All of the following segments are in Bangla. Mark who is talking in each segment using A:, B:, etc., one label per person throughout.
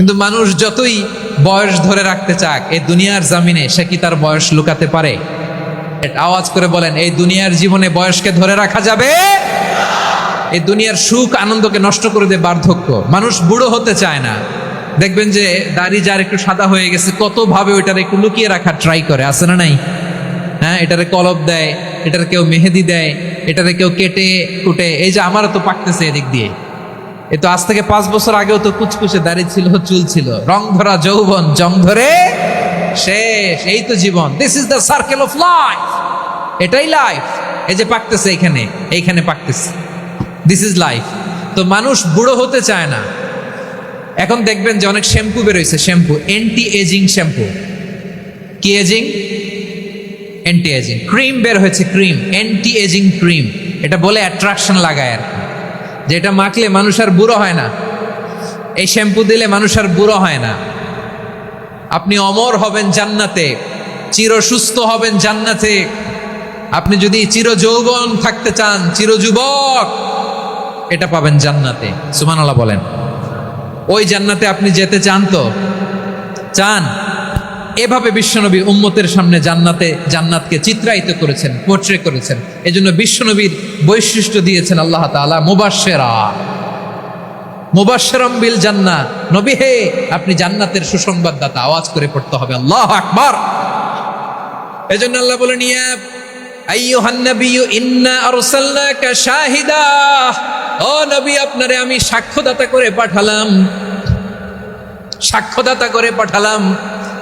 A: কিন্তু মানুষ যতই বয়স ধরে রাখতে চাক, এই দুনিয়ার জামিনে সে কি তার বয়স লুকাতে পারে? আওয়াজ করে বলেন, এই দুনিয়ার জীবনে বয়সকে ধরে রাখা যাবে? এই দুনিয়ার সুখ আনন্দকে নষ্ট করে দেয় বার্ধক্য। মানুষ বুড়ো হতে চায় না। দেখবেন যে দাড়ি যার একটু সাদা হয়ে গেছে, কত ভাবে ওইটার একটু লুকিয়ে রাখার ট্রাই করে, আছে না নাই? হ্যাঁ এটারে কলব দেয়, এটার কেউ মেহেদি দেয়, এটারে কেউ কেটে কুটে এই যে আমারও তো পাকতেছে এদিক দিয়ে। এ তো আজ থেকে পাঁচ বছর আগেও তো কুচকুচে দাড়ি ছিল, চুল ছিল। রং ধরা যৌবন, জং ধরে শেষ। এই তো জীবন। This is the circle of life এটাই লাইফ এই যে পাকতেছে এখানে, এইখানে পাকতেছে। দিস ইজ লাইফ তো মানুষ বুড়ো হতে চায় না। এখন দেখবেন যে অনেক শ্যাম্পু বেরোইছে, শ্যাম্পু। Anti aging shampoo. কি এজিং অ্যান্টি এজিং ক্রিম বের হয়েছে ক্রিম অ্যান্টি এজিং ক্রিম এটা বলে অ্যাট্রাকশন লাগায় আর কি। যে এটা মাখলে মানুষ আর বুড়ো হয় না। এই শ্যাম্পু দিলে মানুষ আর বুড়ো হয় না। আপনি অমর হবেন জান্নাতে, চির সুস্থ হবেন জান্নাতে। আপনি যদি চির যৌবন থাকতে চান, চির যুবক, এটা পাবেন জান্নাতে। সুমানাল্লাহ বলেন। ওই জান্নাতে আপনি যেতে চান তো? চান? এভাবে বিশ্বনবী উম্মতের সামনে জান্নাতে, জান্নাতকে চিত্রায়িত করেছেন পোর্ট্রে করেছেন। এজন্য বিশ্বনবীর বৈশিষ্ট্য দিয়েছেন আল্লাহ তাআলা, মুবাশশেরা। মুবাশশিরাম বিল জান্না নবী হে, আপনি জান্নাতের সুসংবাদদাতা, আওয়াজ করে পড়তে হবে। আল্লাহ আকবার। এজন্য আল্লাহ বলেন, ইয়া আইয়ুহান ইন্না শাহিদা। নবী, আপনারে আমি করে পাঠালাম। সাক্ষ্যদাতা করে পাঠালাম।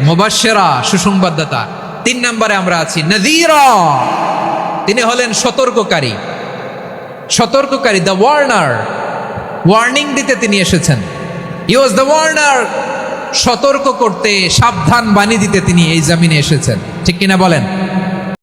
A: মুবাশশিরা, সুসংবাদদাতা। তিন নম্বরে আমরা আছি নজির তিনি হলেন সতর্ককারী। সতর্ককারী, দ্য ওয়ার্নার। ওয়ার্নিং দিতে তিনি এসেছেন। ই ওয়াজ দ্য ওয়ার্নার সতর্ক করতে, সাবধান বাণী দিতে তিনি এই জামিনে এসেছেন। ঠিক কিনা বলেন?